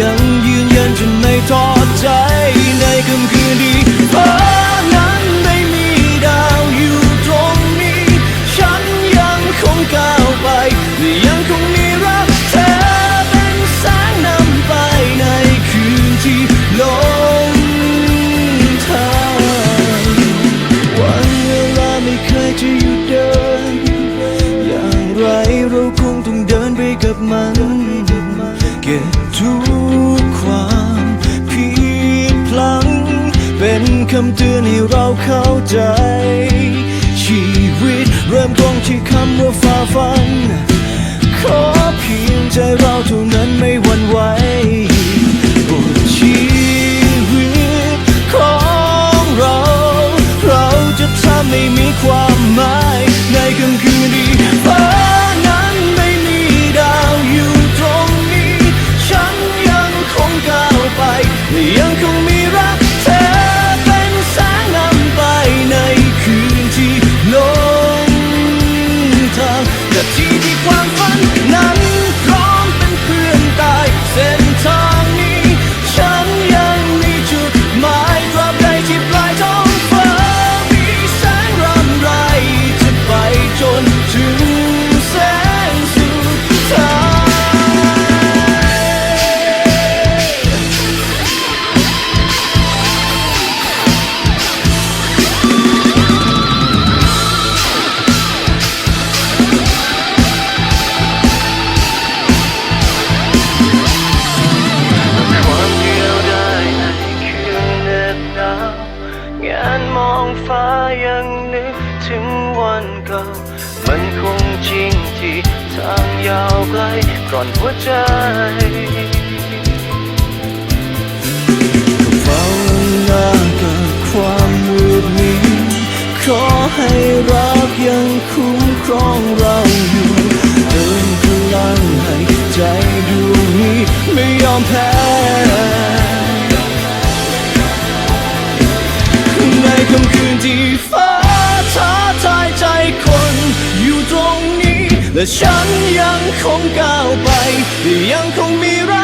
ยังยืนยันจะไม่ท้อใจในค่ำคืนที่ฟ้านั้นไม่มีดาวอยู่ตรงนี้ ฉันยังคงก้าวไปและยังคงมีรักเธอเป็นแสงนำไปในคืนที่ลงทางวันเวลาไม่เคยจะหยุดเดิน อย่างไรเราคงต้องเดินไปกับมัน เป็นคำเตือนให้เราเข้าใจ ชีวิตเริ่มต้นที่คำว่าฝ่าฟัน ขอเพียงใจเราเท่านั้นไม่หวั่นไหวบทชีวิตของเรา เราจะทำให้มีความหมายในค่ำคืน ถึงวันเก่า มันคงจริงที่ทางยาวไกลก่อนหัวใจเฝ้าหน้ากับความมืดมิดขอให้รักยังคุ้มครองเรา และฉันยังคงก้าวไป ยังคงมีรัก